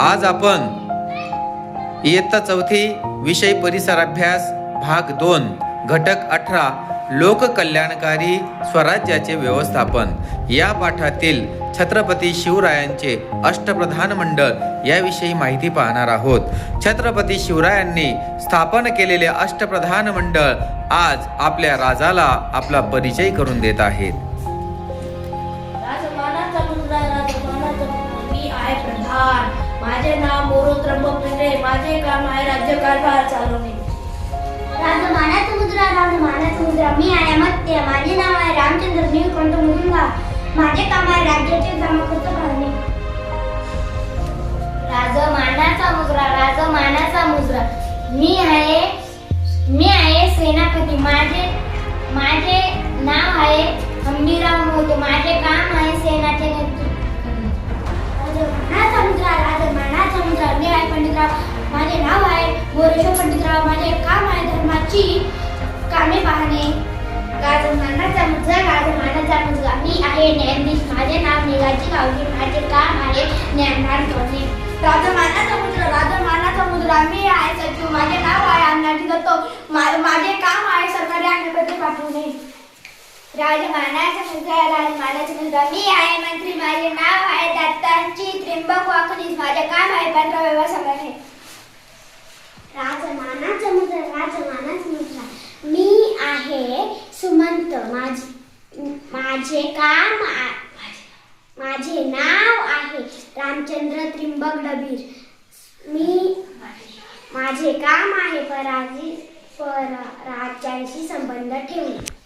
आज आपण इयत्ता चौथी विषय परिसर अभ्यास भाग दोन घटक अठरा लोककल्याणकारी स्वराज्याचे व्यवस्थापन. या पाठातील छत्रपती शिवरायांचे अष्टप्रधान मंडळ याविषयी माहिती पाहणार आहोत. छत्रपती शिवरायांनी स्थापन केलेले अष्टप्रधान मंडळ आज आपल्या राजाला आपला परिचय करून देत आहेत. राजमानाचा मुलगा राजमानाचा मी आहे प्रधान. माझे काम आहे राज्यकारभार चालवणे. राजमानाचा मुद्रा राजमानाचा मुद्रा. मी आहे अमत्य माझे नाव आहे रामचंद्र नीलकंठ मुजुंगा माझे काम आहे राज्याचे जमाखर्च भरणे. राजमानाचा मुद्रा राजमानाचा मुद्रा. मी आहे मी आहे सेनापती. माझे माझे मोरेश्वर पंडितराव माझे काम आहे धर्माची कामे पाहणे? गाजमानाचा मुद्रा गाजमानाचा मुद्रा मी आहे न्यायाधीश. माझे नाव निगाची गावजी. माझे काम आहे ज्ञानदान करणे राजमानाचा मुद्रा राजमानाचा मुद्रा मी आहे सचिव. माझे नाव आहे अण्णाजी दत्तो. मा- माझे काम आहे सरकारी अंगप्रती पाठवणे. राजमानाचा मुद्रा राजमानाचा मुद्रा मी आहे मंत्री. माझे नाव आहे दत्तांची त्रिंबक वाकणीस. माझे काम आहे पंधरा व्यवहार सांगणे राजमानाचा मुद्रा राजमानाचा मुद्रा मी आहे सुमंत माझे माझे काम माझे नाव आहे रामचंद्र त्रिंबक डबीर. मी माझे काम आहे पराजी पर राज्यांशी संबंध ठेवणे.